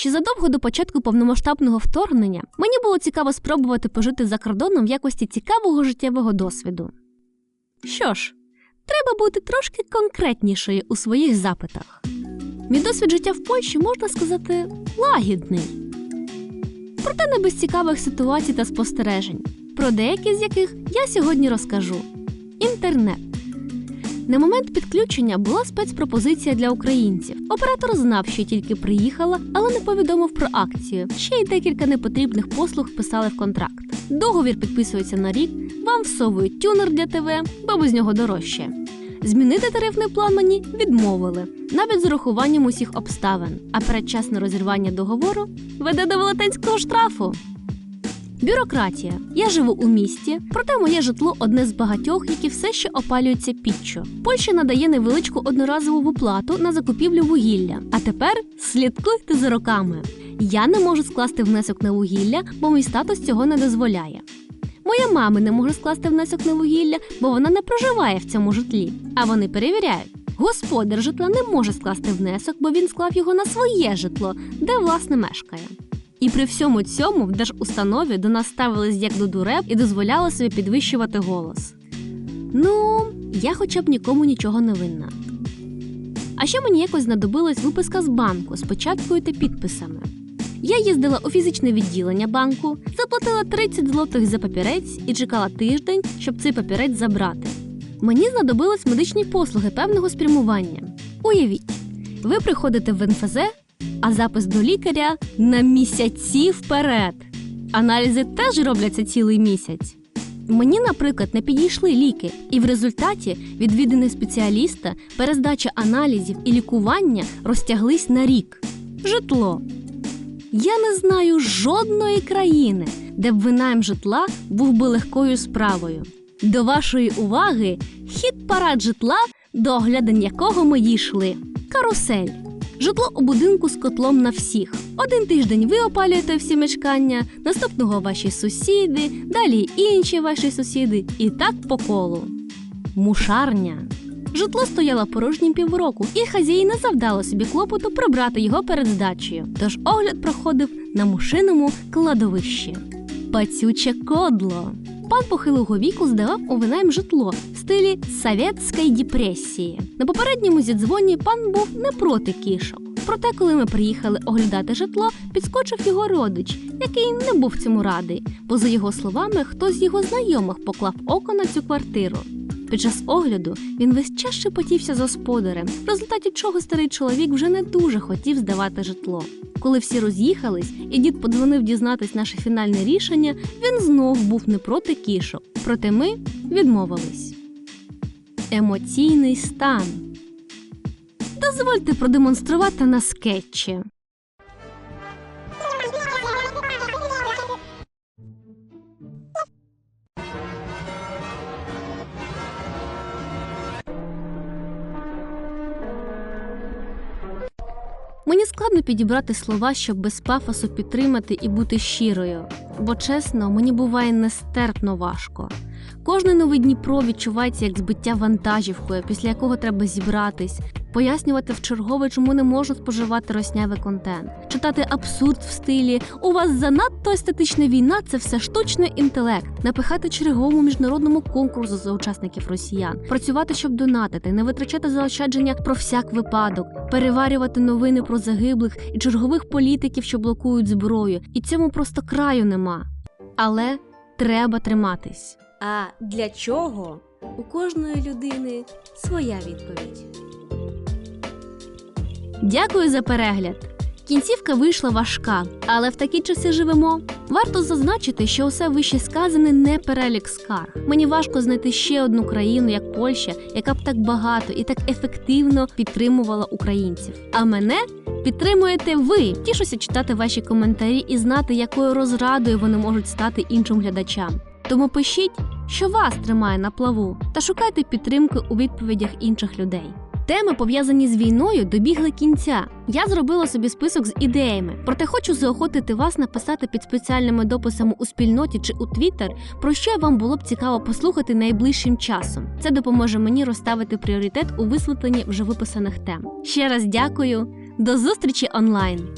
Ще задовго до початку повномасштабного вторгнення мені було цікаво спробувати пожити за кордоном в якості цікавого життєвого досвіду. Що ж, треба бути трошки конкретнішою у своїх запитах. Мій досвід життя в Польщі можна сказати лагідний. Проте не без цікавих ситуацій та спостережень, про деякі з яких я сьогодні розкажу. Інтернет. На момент підключення була спецпропозиція для українців. Оператор знав, що тільки приїхала, але не повідомив про акцію. Ще й декілька непотрібних послуг вписали в контракт. Договір підписується на рік, вам всовують тюнер для ТВ, бо без нього дорожче. Змінити тарифний план мені відмовили, навіть з урахуванням усіх обставин, а передчасне розірвання договору веде до велетенського штрафу. Бюрократія. Я живу у місті, проте моє житло одне з багатьох, які все ще опалюються піччю. Польща надає невеличку одноразову виплату на закупівлю вугілля. А тепер слідкуйте за роками. Я не можу скласти внесок на вугілля, бо мій статус цього не дозволяє. Моя мама не може скласти внесок на вугілля, бо вона не проживає в цьому житлі. А вони перевіряють. Господар житла не може скласти внесок, бо він склав його на своє житло, де власне мешкає. І при всьому цьому в держустанові до нас ставились як до дуреб і дозволяли собі підвищувати голос. Ну, я хоча б нікому нічого не винна. А ще мені якось знадобилась виписка з банку з початкою та підписами. Я їздила у фізичне відділення банку, заплатила 30 злотих за папірець і чекала тиждень, щоб цей папірець забрати. Мені знадобились медичні послуги певного спрямування. Уявіть, ви приходите в НФЗ, а запис до лікаря на місяці вперед. Аналізи теж робляться цілий місяць. Мені, наприклад, не підійшли ліки, і в результаті відвідини спеціаліста, перездача аналізів і лікування розтяглись на рік. Житло. Я не знаю жодної країни, де б винайм житла був би легкою справою. До вашої уваги хід парад житла, до оглядань якого ми дійшли. Карусель. Житло у будинку з котлом на всіх. Один тиждень ви опалюєте всі мешкання, наступного ваші сусіди, далі інші ваші сусіди, і так по колу. Мушарня. Житло стояло порожнім півроку, і хазяї не завдало собі клопоту прибрати його перед здачею. Тож огляд проходив на мушиному кладовищі. Пацюче кодло. Пан похилого віку здавав у винайм житло в стилі совєтської депресії. На попередньому зідзвоні пан був не проти кішок. Проте, коли ми приїхали оглядати житло, підскочив його родич, який не був цьому радий, бо, за його словами, хтось з його знайомих поклав око на цю квартиру. Під час огляду він весь час шепотівся з господарем, в результаті чого старий чоловік вже не дуже хотів здавати житло. Коли всі роз'їхались, і дід подзвонив дізнатись наше фінальне рішення, він знов був не проти кішок. Проте ми відмовились. Емоційний стан. Дозвольте продемонструвати на скетчі. Мені складно підібрати слова, щоб без пафосу підтримати і бути щирою, бо чесно, мені буває нестерпно важко. Кожне нове Дніпро відчувається як збиття вантажівкою, після якого треба зібратись, пояснювати в чергове, чому не можна споживати роснявий контент, читати абсурд в стилі У вас занадто естетична війна це все штучний інтелект, напихати черговому міжнародному конкурсу за учасників росіян, працювати, щоб донатити, не витрачати заощадження про всяк випадок, переварювати новини про загиблих і чергових політиків, що блокують зброю, і цьому просто краю нема. Але треба триматись. А для чого? У кожної людини своя відповідь. Дякую за перегляд. Кінцівка вийшла важка, але в такі часи живемо. Варто зазначити, що усе вище сказане не перелік скарг. Мені важко знайти ще одну країну, як Польща, яка б так багато і так ефективно підтримувала українців. А мене підтримуєте ви. Тішуся читати ваші коментарі і знати, якою розрадою вони можуть стати іншим глядачам. Тому пишіть, що вас тримає на плаву, та шукайте підтримки у відповідях інших людей. Теми, пов'язані з війною, добігли кінця. Я зробила собі список з ідеями, проте хочу заохотити вас написати під спеціальними дописами у спільноті чи у Твіттер, про що вам було б цікаво послухати найближчим часом. Це допоможе мені розставити пріоритет у висвітленні вже виписаних тем. Ще раз дякую, до зустрічі онлайн!